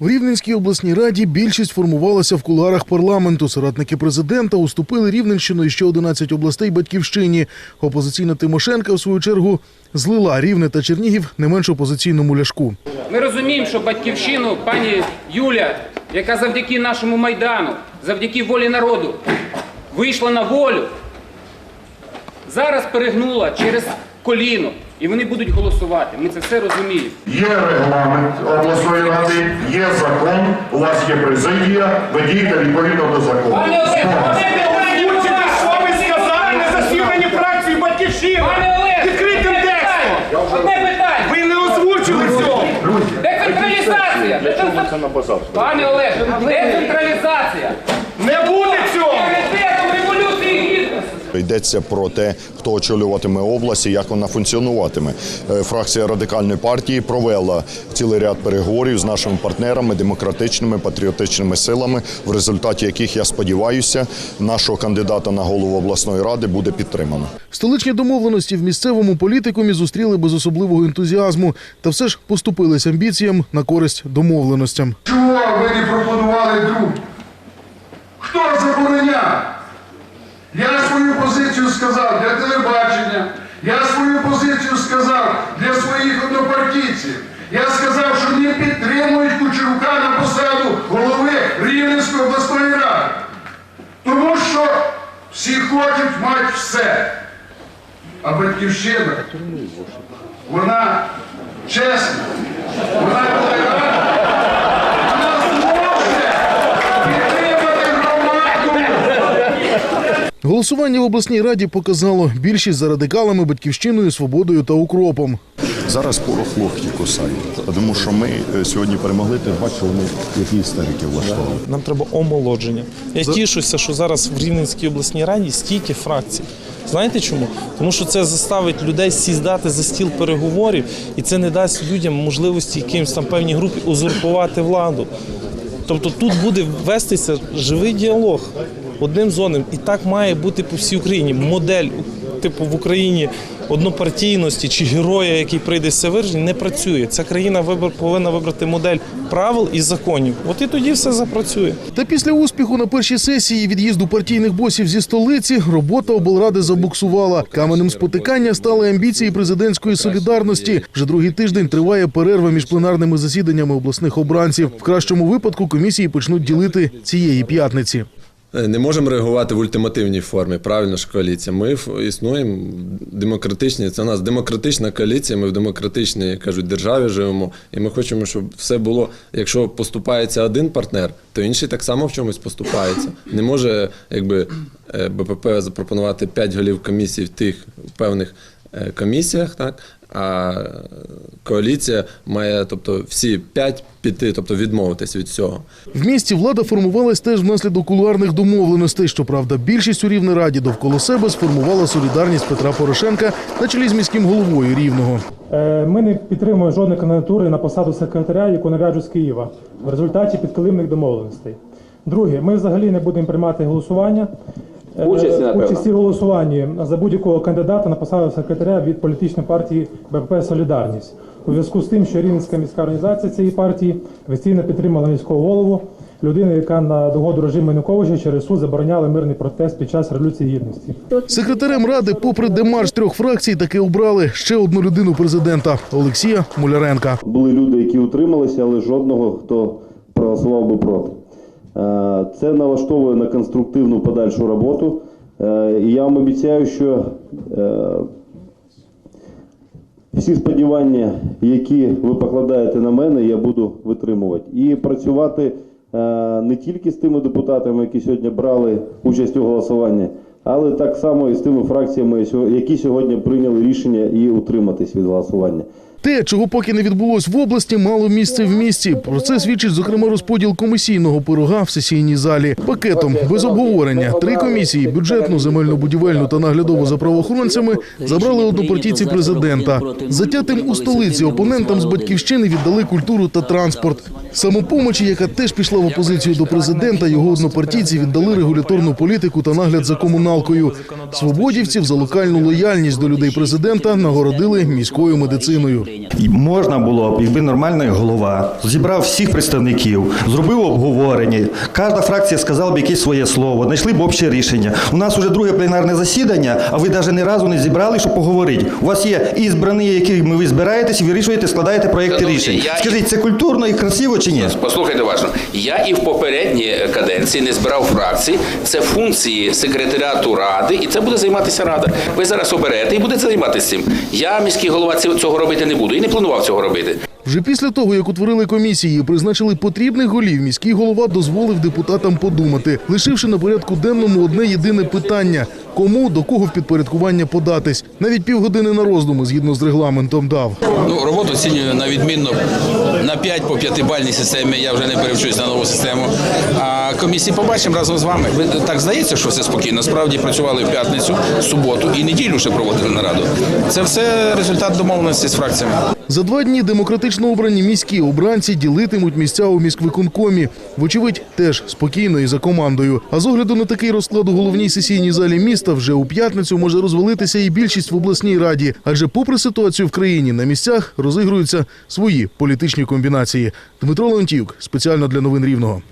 В Рівненській обласній раді більшість формувалася в кулуарах парламенту. Соратники президента уступили Рівненщину і ще 11 областей батьківщині. Опозиційна Тимошенка, в свою чергу, злила Рівне та Чернігів не менш опозиційному ляшку. Ми розуміємо, що батьківщину пані Юля, яка завдяки нашому майдану, завдяки волі народу, вийшла на волю, зараз перегнула через коліно, і вони будуть голосувати. Ми це все розуміємо. Є регламент обласної ради, є закон, у вас є президія, ви дієте відповідно до закону. Пане Олег, питання до Озвучите, вас! що ви сказали на засіданні фракції «Батьківщина». Пане Олег, Відкритим текстом. Одне питання! Ви не озвучили цього. Децентралізація! Пане Олег, децентралізація! Не буде цього. Йдеться про те, хто очолюватиме область і як вона функціонуватиме. Е, Фракція радикальної партії провела цілий ряд переговорів з нашими партнерами, демократичними патріотичними силами, в результаті яких я сподіваюся, нашого кандидата на голову обласної ради буде підтримано. Столичні домовленості в місцевому політикумі зустріли без особливого ентузіазму, та все ж поступились амбіціям на користь домовленостям. Чого ви не пропонували друг? Хто забороняв? Я свою позицію сказав для телебачення, я свою позицію сказав для своїх однопартійців. Я сказав, що не підтримують Кучерука на посаду голови Рівненської обласної ради. Тому що всі хочуть мати все. А батьківщина, вона чесна, вона толерантна. Вона Голосування в обласній раді показало більшість за радикалами, батьківщиною, свободою та укропом. Зараз порох лохті кусає, тому що ми е, сьогодні перемогли, ти бачив, вони які істерики влаштовували. Нам треба омолодження. Я тішуся, що зараз в Рівненській обласній раді стільки фракцій. Знаєте чому? Тому що це заставить людей сідати за стіл переговорів, і це не дасть людям можливості якимось там певній групі узурпувати владу. Тобто тут буде вестися живий діалог одним з одним. І так має бути по всій Україні. Модель, типу в Україні однопартійності чи героя, який прийде з Севержні, не працює. Ця країна вибор повинна вибрати модель правил і законів. От і тоді все запрацює. Та після успіху на першій сесії від'їзду партійних босів зі столиці робота облради забуксувала. Каменем спотикання стали амбіції президентської солідарності. Вже другий тиждень триває перерва між пленарними засіданнями обласних обранців. В кращому випадку комісії почнуть ділити цієї п'ятниці. Е, Не можемо реагувати в ультимативній формі. Правильно ж коаліція. Ми існуємо демократичні. Це у нас демократична коаліція. Ми в демократичній кажуть державі живемо. І ми хочемо, щоб все було. Якщо поступається один партнер, то інший так само в чомусь поступається. Не може, якби е, БПП запропонувати 5 голів комісій в тих певних е, комісіях, так. А коаліція має, тобто, всі п'ять піти, тобто відмовитись від всього. В місті влада формувалась теж внаслідок кулуарних домовленостей. Щоправда, більшість у Рівнераді довкола себе сформувала солідарність Петра Порошенка на чолі з міським головою Рівного. Е, Ми не підтримуємо жодної кандидатури на посаду секретаря, яку нав'яжуть з Києва в результаті підкилимних домовленостей. Друге, ми взагалі не будемо приймати голосування. Участі, напевно. участі в голосуванні за будь-якого кандидата на посаду секретаря від політичної партії БПП Солідарність у зв'язку з тим, що Рівненська міська організація цієї партії офіційно підтримала міського голову, людину, яка на догоду режиму Януковича через суд забороняла мирний протест під час революції гідності. Секретарем ради, попри демарш трьох фракцій, таки обрали ще одну людину президента Олексія Муляренка. Були люди, які утрималися, але жодного, хто проголосував би проти. Е, Це налаштовує на конструктивну подальшу роботу. Е, І я вам обіцяю, що е, всі сподівання, які ви покладаєте на мене, я буду витримувати. І працювати не тільки з тими депутатами, які сьогодні брали участь у голосуванні, але так само і з тими фракціями, які сьогодні прийняли рішення і утриматись від голосування. Те, чого поки не відбулось в області, мало місце в місті. Про це свідчить зокрема розподіл комісійного пирога в сесійній залі. Пакетом без обговорення три комісії бюджетну, земельну, будівельну та наглядову за правоохоронцями забрали однопартійці президента. Затятим у столиці опонентам з батьківщини віддали культуру та транспорт. Самопомочі, яка теж пішла в опозицію до президента, його однопартійці віддали регуляторну політику та нагляд за комуналкою. Свободівців за локальну лояльність до людей президента нагородили міською медициною. І Можна було б, якби нормальний голова зібрав всіх представників, зробив обговорення. Кожна фракція сказала б якесь своє слово, знайшли б обще рішення. У нас уже друге пленарне засідання, а ви навіть ні разу не зібрали, щоб поговорити. У вас є ізбрані, якими ви збираєтесь, вирішуєте, складаєте проекти рішень. Скажіть, це культурно і красиво чи ні? Послухайте уважно. Я і в попередній каденції не збирав фракції. Це функції секретаріату ради, і це буде займатися рада. Ви зараз оберете і будете займатися цим. Я міський голова цього робити не буду і не планував цього робити. Вже після того, як утворили комісії і призначили потрібних голів, міський голова дозволив депутатам подумати, лишивши на порядку денному одне єдине питання: кому до кого в підпорядкування податись. Навіть півгодини на роздуми згідно з регламентом дав. Ну, роботу оцінюю на відмінно на 5 по 5-бальній системі. Я вже не перевчусь на нову систему. А комісії побачимо разом з вами. Ви так здається, що все спокійно. Справді працювали в п'ятницю, суботу і неділю ще проводили нараду. Це все результат домовленості з фракціями. За два дні демократично обрані міські обранці ділитимуть місця у міськвиконкомі. Вочевидь, теж спокійно і за командою. А з огляду на такий розклад у головній сесійній залі міста вже у п'ятницю може розвалитися і більшість в обласній раді. Адже, попри ситуацію в країні, на місцях розігруються свої політичні комбінації. Дмитро Леонтіюк спеціально для новин Рівного.